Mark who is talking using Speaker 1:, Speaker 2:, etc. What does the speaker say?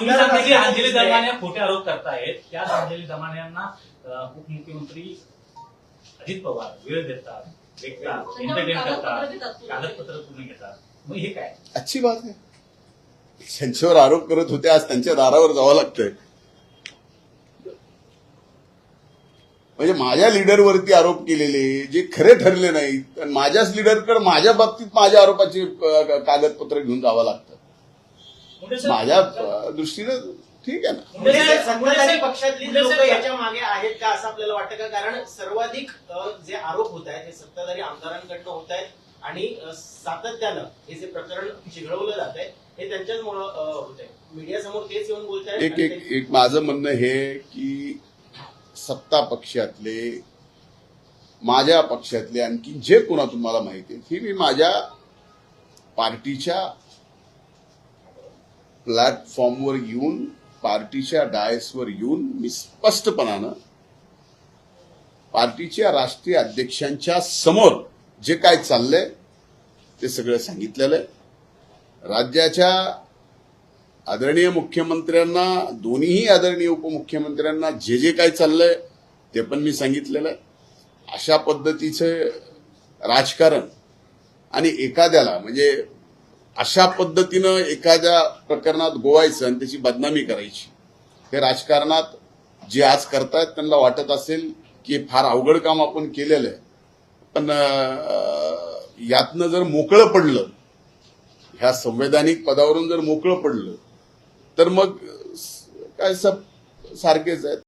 Speaker 1: तुम्ही अंजली खोटे आरोप करतायत. त्याच अंजली दरम्यान उपमुख्यमंत्री अजित पवार वेळ देतात भेटतात एंटरटेन करतात कागदपत्र पूर्ण घेतात. मग हे काय?
Speaker 2: अच्छी बात आहे त्यांच्यावर आरोप करत होते आज त्यांच्या दारावर जावं लागतंय. म्हणजे माझ्या लीडरवरती आरोप केलेले जे खरे ठरले नाहीत आणि माझ्याच लीडरकडे माझ्या बाबतीत माझ्या आरोपाची कागदपत्र घेऊन जावं लागतं. माझ्या दृष्टीनं ठीक आहे ना.
Speaker 3: सत्ताधारी पक्षातली लोक याच्या मागे आहेत का असं आपल्याला वाटतं का? कारण सर्वाधिक अ, जे आरोप होत आहेत हे सत्ताधारी आमदारांकडनं होत आहेत आणि अ, सातत्यानं हे जे प्रकरण चिघळवलं जात आहे हे त्यांच्याचमुळं होत आहे. मीडियासमोर तेच येऊन बोलत आहेत
Speaker 2: एक एक एक माझं म्हणणं हे की सत्ता पक्षातले माझ्या पक्षातले आणखी जे कोणा तुम्हाला माहिती आहे ही मी माझ्या पार्टीच्या प्लॅटफॉर्मवर येऊन पार्टीच्या डायसवर येऊन मी स्पष्टपणानं पार्टीच्या राष्ट्रीय अध्यक्षांच्या समोर जे काय चाललंय ते सगळं सांगितलेलं आहे. राज्याच्या आदरणीय मुख्यमंत्र्यांना दोन्हीही आदरणीय उपमुख्यमंत्र्यांना जे जे काय चाललंय ते पण मी सांगितलेलं आहे. अशा पद्धतीचं राजकारण आणि एखाद्याला म्हणजे अशा पद्धतीनं एखाद्या प्रकरणात गोवायचं आणि त्याची बदनामी करायची. हे राजकारणात जे आज करतायत त्यांना वाटत असेल की फार अवघड काम आपण केलेलं आहे. पण यातनं जर मोकळं पडलं ह्या संवैधानिक पदावरून जर मोकळं पडलं तर मग काय सब सारखेच आहेत.